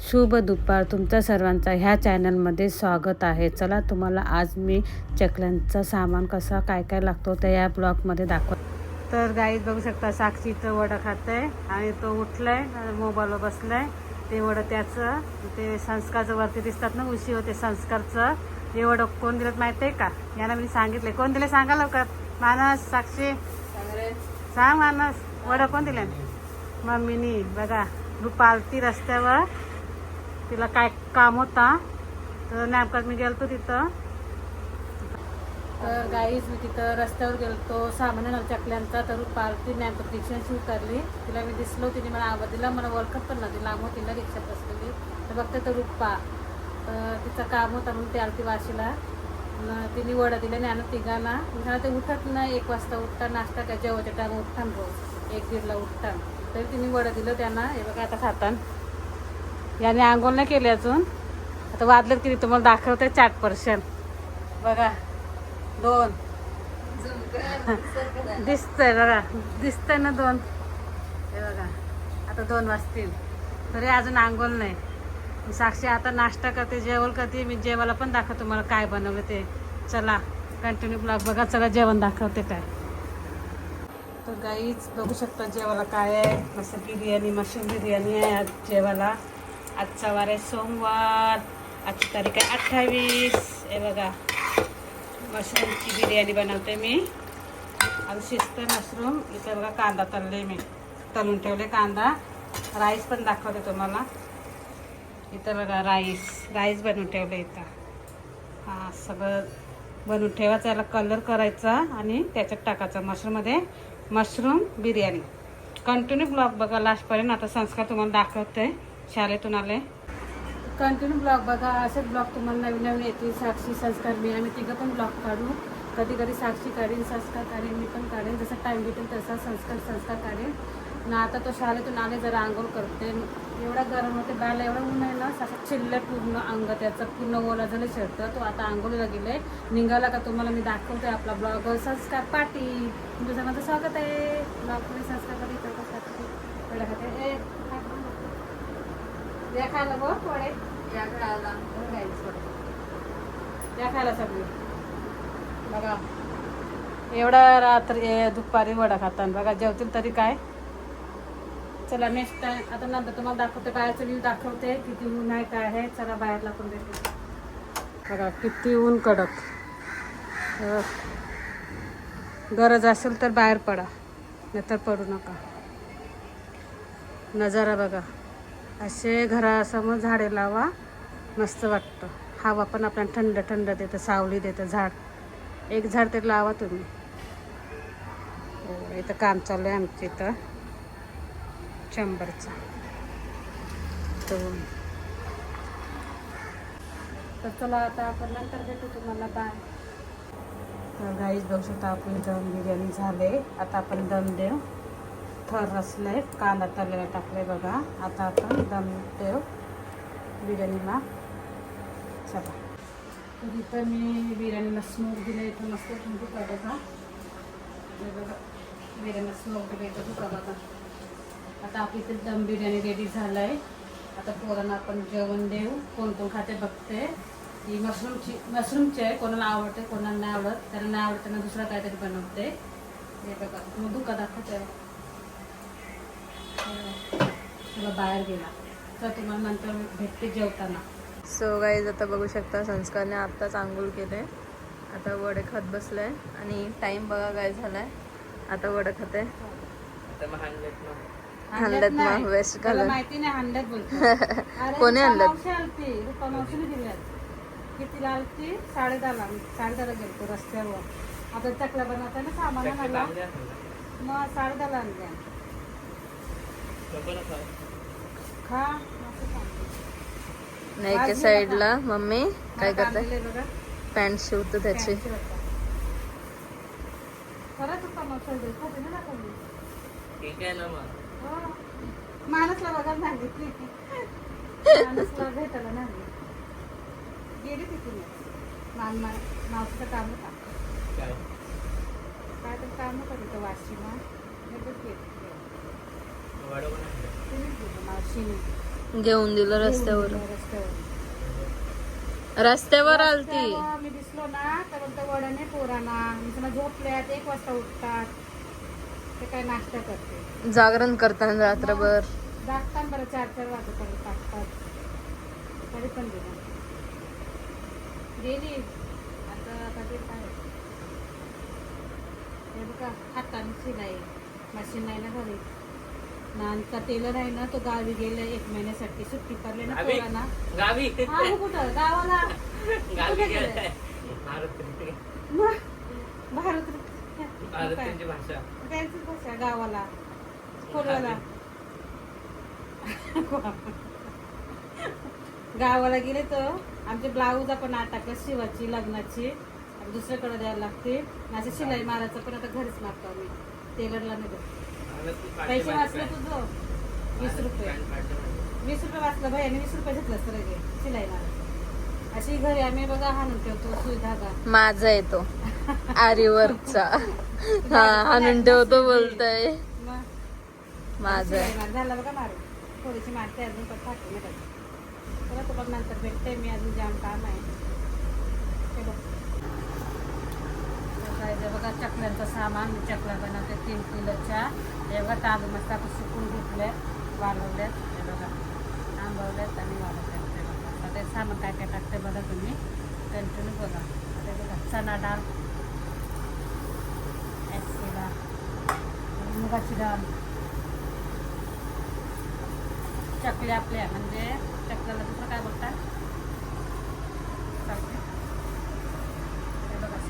शुभ दुपार. तुमच्या सर्वांचा ह्या चॅनलमध्ये स्वागत आहे. चला तुम्हाला आज मी चकल्यांचा सामान कसा काय काय लागतो ते या ब्लॉगमध्ये दाखव तर गाईत बघू शकता साक्षीचं वडं खात आहे आणि तो उठलाय मोबाईलवर बसलाय. ते वडं त्याचं ते संस्कारचं वरती दिसतात ना उशी होते संस्कारचं. हे वडं कोण दिलं माहिती आहे का? यांना मी सांगितले कोण दिले? सांगा लवकर. मानस साक्षी. सांग मानस. वडं कोण दिले मम्मीनी. बघा पालती रस्त्यावर तिला काय काम होता तर नेमकाच मी गेलतो तिथं. तर गाईच मी तिथं रस्त्यावर गेलतो सामान्य आणायला चकल्यांचा तर पार्टी नेमकं रिक्षाची उतरली तिला मी दिसलो तिने मला आवाज दिला मला ओळखत पण नव्हती लांब होती ना रिक्षात बसलेली. तर बघते तर रुप्पा तर तिचं काम होतं म्हणून ती आरती वाशीला. तिने वडा दिला आणि तिघांना. मला ते उठत नाही एक वाजता उठता नाश्ता काय जेवायच्या टाइम उठतान रोज एक दीडला उठतान तरी तिने वडा दिलं त्यांना. हे बघा आता खातान याने आंघोळ नाही केली अजून. आता वाजलं किती तुम्हाला दाखवते चाट पर्शन. बघा दोन. दिसतंय बघा दिसतंय ना दोन? हे बघा आता दोन वाजतील. तरी अजून आंघोळ नाही. साक्षी आता नाश्ता करते जेवण करते मी जेवायला पण दाखवते तुम्हाला काय बनवलं ते. चला कंटिन्यू ब्लॉग बघा चला जेवण दाखवते काय. तर गाईच बघू शकता जेवायला काय आहे. मस्त बिर्याणी मशरूम बिर्याणी आहे आज जेवायला. आजचा वार आहे सोमवार. आजची तारीख आहे अठ्ठावीस. हे बघा मशरूमची बिर्याणी बनवते मी. आणि शिस्त मशरूम. इथे बघा कांदा तळले मी. तळून ठेवले कांदा. राईस पण दाखवते तुम्हाला. इथं बघा राईस. राईस बनवून ठेवलं इथं. हां सगळं बनवून ठेवायचं याला कलर करायचा आणि त्याच्यात टाकायचा मशरूममध्ये मशरूम बिर्याणी. कंटिन्यू ब्लॉग बघा लास्टपर्यंत. आता संस्कार तुम्हाला दाखवते. शाळेतून आले. कंटिन्यू ब्लॉग बघा. असेच ब्लॉग तुम्हाला नवीन नवीन येतील. साक्षी संस्कार मी आम्ही तिघं पण ब्लॉग काढू. कधी कधी साक्षी काढेन संस्कार काढीन मी पण काढेन. जसा टाईम भेटेल तसा संस्कार संस्कार काढेन. ना आता तो शाळेतून आले जरा आंघोळ करते. एवढा गरम होते बायला एवढं ऊन आहे ना असं चिल्लर पूर्ण अंग त्याचं पूर्ण ओला झालं शर्ट तो आता आंघोळीला गेले निघाला का तुम्हाला मी दाखवते आपला ब्लॉग संस्कार पाटील. तुमच्या माझं स्वागत आहे. ब्लॉग संस्कार पाटील बघ सगळी. बघा. एवढा रात्री दुपारी वडा खाताना. बघा जेवतील तरी काय? चला नेक्स्ट टाइम आता नंतर तुम्हाला दाखवते. बाहेरचं व्ह्यू दाखवते. किती ऊन आहे काय आहे. चला बाहेरला पण देते बघा किती ऊन कडक. गरज असेल तर बाहेर पडा. नाहीतर पडू नका. नजारा बघा. असे घरासमोर झाडे लावा. मस्त वाटतं. हवा पण आपल्याला थंड थंड देतं सावली देतं झाड. एक झाड तरी लावा तुम्ही. हो, इथं काम चालू आहे आमच्या इथं. शंभरचा. तर चला आता आपण नंतर भेटू तुम्हाला. बाय. तर गाईच बघू शकता आपली दम बिर्याणी झाले. आता आपण दम देऊ. थर रसले कांदा तळलेला टाकले बघा. आता आपण दम देऊ बिर्याणीला चला. तर इथं मी बिर्याणीला स्मोक दिलं इथं मस्त तुमचं बघा हे. बघा बिर्याणीला स्मोक दिलं इथं तुका बघा आता आपली इथे दम बिर्याणी रेडी झालं आहे आता पोरांना आपण जेवण देऊ. कोण कोण खाते बघते. ही मशरूमची मशरूमची आहे. कोणाला आवडते कोणाला नाही आवडत. त्याला नाही आवडत त्यांना दुसरं काहीतरी बनवते. हे बघा मग दुका दाखवते. बाहेर गेला. तर तुम्हाला नंतर भेटते जेवताना. सो गाईज आता बघू शकता संस्कारने आत्ताच आंघोळ केले आता वडे खात बसलाय. आणि टाइम बघा काय झालाय. आता वडे खाते हांड्यात मग वेस्ट घालून. माहिती नाही हांड्यात बोलतो कोणी मावशीने दिल्यात कितीला आलती? साडे दहाला साडे दहाला गेलतो रस्त्यावर. आता चकला बनवता ना सामान मग साडे दहाला आणल्या. नाही एका साईडला मम्मी काय मला करते? आणलेलं बघा. पॅन्ट शिवतो त्याची. हो. मानसला बघायला सांगितली. मानसला भेटायला नाही. गेली तिथून मान मावशीचं काम होता. काय? तर काम होतं तिथं वाशीला लगेच गेली. तिनेच गेली मावशीने घेऊन दिलं रस्त्यावर. रस्त्यावर. आलती. मी दिसलो ना तर वडाने पोरांना मी झोपल्यात एक वाजता उठतात. ते काय नाश्ता करते. जागरण करताना रात्रभर. जागतात बरं चार चार वाजेपर्यंत टाकतात तरी पण दिलं गेली. आता कधी काय हे बघा हाताने शिलाई. मशीन नाही ना घरी. ना आमचा टेलर आहे ना तो गावी गेला एक महिन्यासाठी. सुट्टी पडले ना गावी? पोरांना. गावी? हा हो कुठं? गावाला. गावी कुठं गेलाय. गेलाय? भारत मग भारत भारतीयांची भाषा. त्यांचीच भाषा गावाला. कोलवाला गावाला गेले तर आमचे ब्लाऊज आपण टाकलं शिवाची लग्नाची. आणि दुसऱ्याकडे द्यायला लागते. असं शिलाई मारायचं पण आता घरीच मारतो आम्ही. टेलरला नाही देत. पैसे वाचले तुझं वीस रुपये. वीस रुपये वाचलं भाई आणि वीस रुपये घेतलं सर शिलाई मारायचं अशी घरी आम्ही बघा हाणून ठेवतो सुई धागा. माझा येतो. आरीवर्कचा हा आणून ठेवतो बोलतोय. माझा. झालं बघा मारून थोडीशी मारते अजून पण टाकते नाही टाकते. चला तुम्हाला नंतर भेटते मी. अजून जाम काम आहे. हे बघ. काय बघा चकल्यांचं सामान मी चकल्या बनवते तीन किलोच्या. हे बघा तांदूळ मस्त आपण सुकून घेतले वाढवलेत हे बघा आंबवल्यात आणि वाढवलेत ते बघा आता ते सामान काय काय टाकते बघा तुम्ही. कंटिन्यू बघा. आता बघा चणा डाळ. ॲक्सी डाळ. मुगाची डाळ. चकल्या आपल्या म्हणजे चकल्याला दुसरं काय बोलतात चकल्या. हे बघा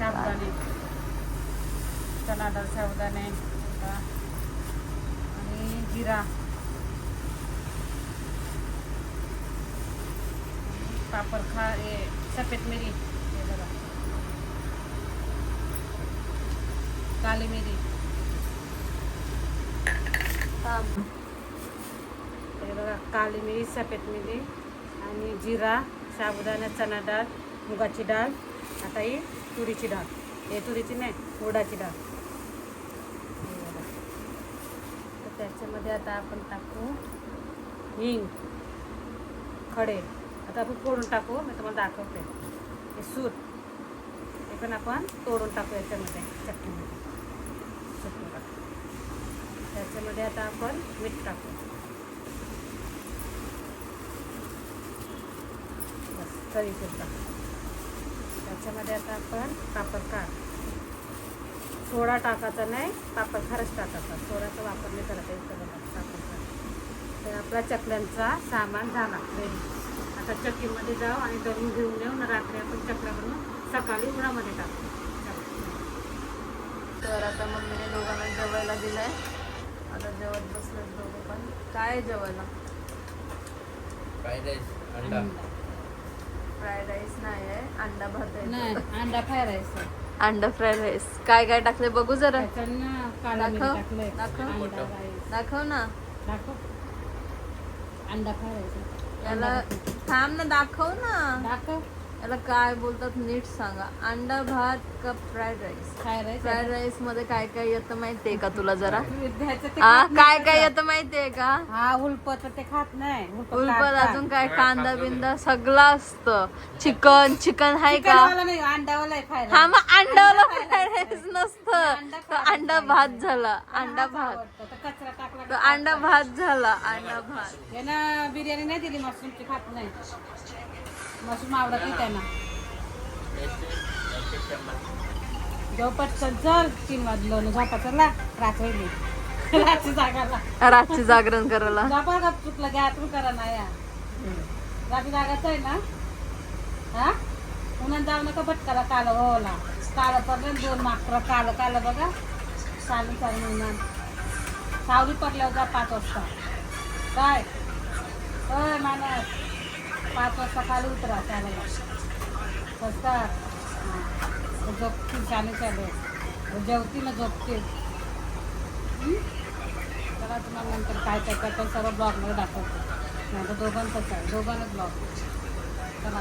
चणा डाळ साबुदाणे बघा. आणि जिरा. पापड खा हे सफेद मिरी. हे बघा. काली मिरी. हे. बघा काली मिरी सफेद मिरी आणि जिरा साबुदाणा चणा डाळ मुगाची डाळ आता ही तुरीची डाळ. हे तुरीची नाही उडाची डाळ हे बघा. तर त्याच्यामध्ये आता आपण टाकू हिंग खडे. आता आपण फोडून टाकू मी तुम्हाला दाखवते. हे सूत हे पण आपण तोडून टाकू याच्यामध्ये चटणीमध्ये. चटणी टाकू त्याच्यामध्ये आता आपण मीठ टाकू. बस टाकू त्याच्यामध्ये आता आपण पापड काढ. सोडा टाकायचा नाही पापड खारच टाकायचा. सोडाचा वापर नाही करायचा इथं बघा पापड तर आपला चकल्यांचा सामान झाला आता चक्कीमध्ये जाऊ आणि दळून घेऊन येऊ ना रात्री आपण चकल्या बनवून सकाळी उन्हामध्ये टाकू. चला. तर आता मम्मीने दोघांना जेवायला दिलंय. आता जेवत बसले दोघं पण. काय आहे जेवायला? फ्राईड राईस अंडा. फ्राईड राईस नाही आहे अंडा भात आहे नाही अंडा फ्राय राईस आहे. अंडा फ्राईड राईस. काय काय टाकले बघू जरा. दाखव. दाखव. दाखव ना. दाखव. अंडा फ्राय राईस. याला थांब ना दाखव ना. दाखव. याला काय बोलतात नीट सांगा. अंडा भात का फ्राईड राईस फ्राईड राईसमध्ये काय काय येतं माहितीये का तुला जरा? आ काय काय. येतं माहितीये का? हा उलपत ते खात नाही. उलपत. अजून काय? कांदा बिंदा सगळं असतं. चिकन चिकन आहे का? अंडावाला हा राईस. मग अंड्याला फ्राईड राईस नसतं. अंडा भात. झाला. अंडा भात. आवडतो. तो कचरा टाकला तो का अंडा. भात झाला. अंडा भात. यानं बिर्याणी नाही दिली मशरूमची खात नाही. मशरूम आवडत नाही त्यांना. जेव्हा पटकन चल तीन वाजलं झोपा चला रात्री रात्री जागाला रातची जागरण करायला. झोपा गप चुकलं की आतून करा ना या. रात्री जागाचं आहे ना? हा? उन्हात जाऊ नका भटकाला काल ओला काल पडलं दोन मात्र काल काल बघा. चालू चालू उन्हात सावली पडल्यावर जा पाच वाजता काय? होय मानस पाच वाजता खाली उतरा चालेल. बसतात झोपतील चालू चालू जेवतील ना झोपतील. चला तुम्हाला नंतर काय काय पण सर्व ब्लॉगमध्ये दाखवतो. नाही तर दोघांचंच आहे. दोघांनाच ब्लॉग. चला.